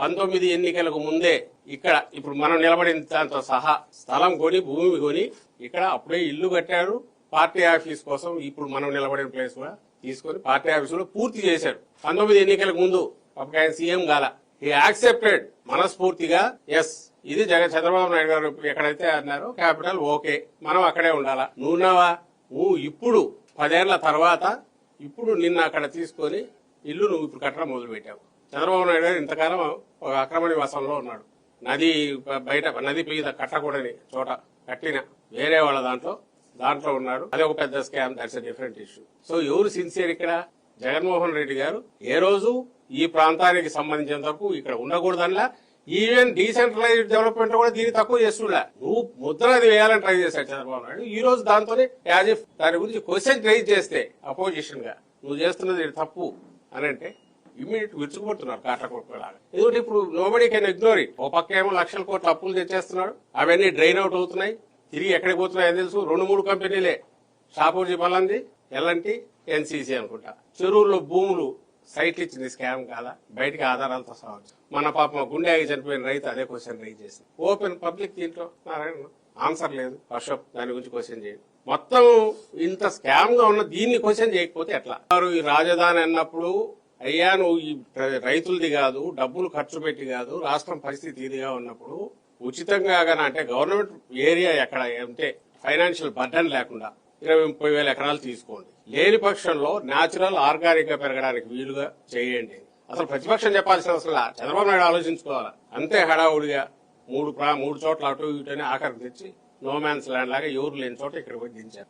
పంతొమ్మిది ఎన్నికలకు ముందే ఇక్కడ ఇప్పుడు మనం నిలబడిన దాంతో సహా స్థలం కొని భూమి కొని ఇక్కడ అప్పుడే ఇల్లు కట్టారు. పార్టీ ఆఫీస్ కోసం ఇప్పుడు మనం నిలబడిన ప్లేస్ కూడా తీసుకొని పార్టీ ఆఫీసులో పూర్తి చేశారు. పంతొమ్మిది ఎన్నికలకు ముందు అప్పుడు ఆయన సీఎం గాల ఈ యాక్సెప్టెడ్ మనస్ఫూర్తిగా ఎస్ ఇది జగన్ చంద్రబాబు నాయుడు గారు ఎక్కడైతే అన్నారో క్యాపిటల్ ఓకే మనం అక్కడే ఉండాలా? నువ్వున్నావా? నువ్వు ఇప్పుడు పదేళ్ళ తర్వాత ఇప్పుడు నిన్న అక్కడ తీసుకొని ఇల్లు నువ్వు ఇప్పుడు కట్టడం మొదలుపెట్టావు. చంద్రబాబు నాయుడు గారు ఇంతకాలం ఒక అక్రమ నివాసంలో ఉన్నాడు. నది బయట నది మీద కట్టకూడని చోట కట్టిన వేరే వాళ్ళ దాంట్లో దాంట్లో ఉన్నాడు. అది ఒక పెద్ద scam that's different issue so ఎవరు సిన్సియర్ ఇక్కడ? జగన్మోహన్ రెడ్డి గారు. ఏ రోజు ఈ ప్రాంతానికి సంబంధించినంత వరకు ఇక్కడ ఉండకూడదనిలా ఈవెన్ డీసెంట్రలైజ్డ్ డెవలప్మెంట్ కూడా దీన్ని తక్కువ చేస్తుండే నువ్వు ముద్ర అది వేయాలని ట్రై చేశాడు చంద్రబాబు నాయుడు. ఈ రోజు దాంతోనే యాజ్ ఇఫ్ దాని గురించి క్వశ్చన్ రైజ్ చేస్తే అపోజిషన్గా నువ్వు చేస్తున్నది తప్పు అని అంటే ఇమీడియట్ విరుచుకుపడుతున్నారు కాటకొట్టలాగా ఎందుకంటే ఇప్పుడు నోబడి కెన్ ఇగ్నోర్ ఇట్ ఓ పక్క ఏమో లక్షల కోట్ల అప్పులు తెచ్చేస్తున్నాడు అవన్నీ డ్రైన్ అవుట్ అవుతున్నాయి. తిరిగి ఎక్కడికి పోతున్నాయో తెలుసు. రెండు మూడు కంపెనీలే. షాపూర్జీ బలంది ఎల్ఎన్టీ ఎన్సీసీ అనుకుంటా. చెరువుల్లో భూములు సైట్లు ఇచ్చింది స్కామ్ కాదా? బయటికి ఆధారాలతో సావచ్చు మన పాపం గుండె ఆగి చనిపోయిన రైతు అదే క్వశ్చన్ రైజ్ చేసింది. ఓపెన్ పబ్లిక్ దీంట్లో? నారాయణ ఆన్సర్ లేదు. అశోక్ దాని గురించి క్వశ్చన్ చేయండి. మొత్తం ఇంత స్కామ్గా ఉన్న దీన్ని క్వశ్చన్ చేయకపోతే ఎట్లా? వారు ఈ రాజధాని అన్నప్పుడు అయ్యా నువ్వు ఈ రైతులది కాదు డబ్బులు ఖర్చు పెట్టి కాదు రాష్ట్రం పరిస్థితి ఇదిగా ఉన్నప్పుడు ఉచితంగా అంటే గవర్నమెంట్ ఏరియా ఎక్కడ అంటే ఫైనాన్షియల్ బర్డన్ లేకుండా ఇరవై ముప్పై వేల ఎకరాలు తీసుకోండి. లేని పక్షంలో న్యాచురల్ ఆర్గానిక్గా పెరగడానికి వీలుగా చేయండి. అసలు ప్రతిపక్షం చెప్పాల్సిన అవసరం చంద్రబాబు నాయుడు ఆలోచించుకోవాలి? అంతే హడావుడిగా మూడు ప్రా మూడు చోట్ల అటు ఇటు అని ఆఖరికి తెచ్చి నోమాన్స్ ల్యాండ్ లాగా ఎవరు లేని చోట ఇక్కడ పోయి దించారు.